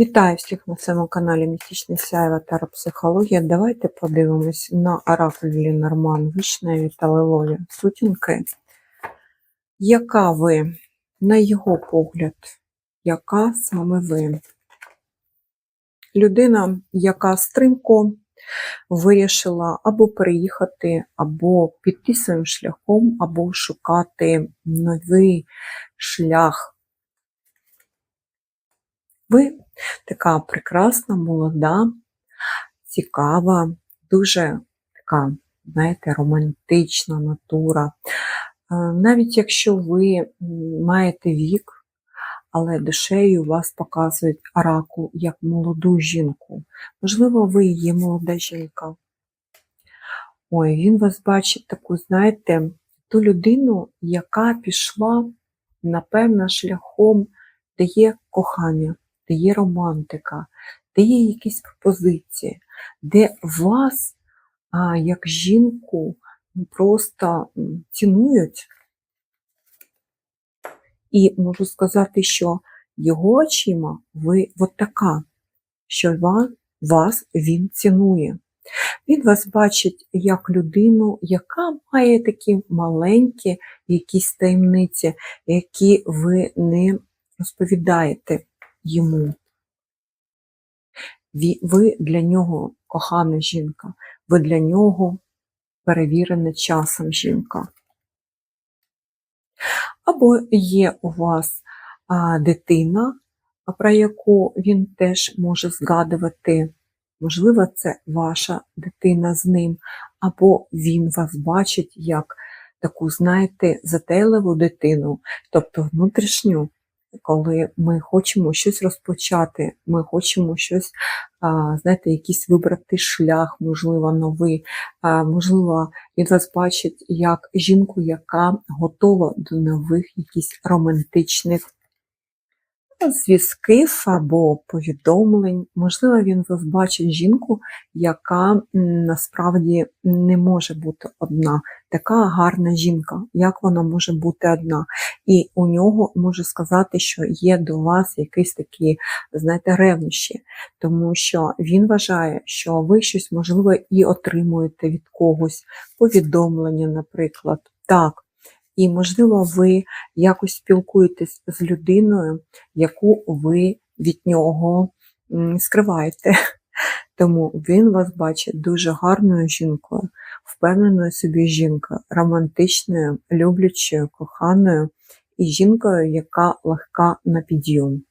Вітаю всіх на своєму каналі Містичний Сяєва та Психологія. Давайте подивимось на оракулі Норман Вишневі та Лилові сутінки. Яка ви, на його погляд, яка саме ви? Людина, яка стрімко вирішила або переїхати, або піти своїм шляхом, або шукати новий шлях. Ви така прекрасна, молода, цікава, дуже така, знаєте, романтична натура. Е, Навіть якщо ви маєте вік, але душею вас показують оракул як молоду жінку. Можливо, ви є молода жінка. Ой, він вас бачить таку, знаєте, ту людину, яка пішла, напевно, шляхом, де є кохання, де є романтика, де є якісь пропозиції, де вас, як жінку, ну, просто цінують. І можу сказати, що його очима ви от така, що ва- вас він цінує. Він вас бачить як людину, яка має такі маленькі якісь таємниці, які ви не розповідаєте йому. Ви для нього кохана жінка, ви для нього перевірена часом жінка. Або є у вас а, дитина, про яку він теж може згадувати. Можливо, це ваша дитина з ним, або він вас бачить як таку, знаєте, затейливу дитину, тобто внутрішню, коли ми хочемо щось розпочати, ми хочемо щось, знаєте, якийсь вибрати шлях, можливо, новий, можливо, він вас бачить як жінку, яка готова до нових якихось романтичних зв'язків або повідомлень. Можливо, він вас бачить жінку, яка насправді не може бути одна. Така гарна жінка, як вона може бути одна. І у нього можу сказати, що є до вас якісь такі, знаєте, ревнощі, тому що він вважає, що ви щось можливо і отримуєте від когось, повідомлення, наприклад. Так. І, можливо, ви якось спілкуєтесь з людиною, яку ви від нього скриваєте. Тому він вас бачить дуже гарною жінкою, впевненою собі жінкою, романтичною, люблячою, коханою і жінкою, яка легка на підйом.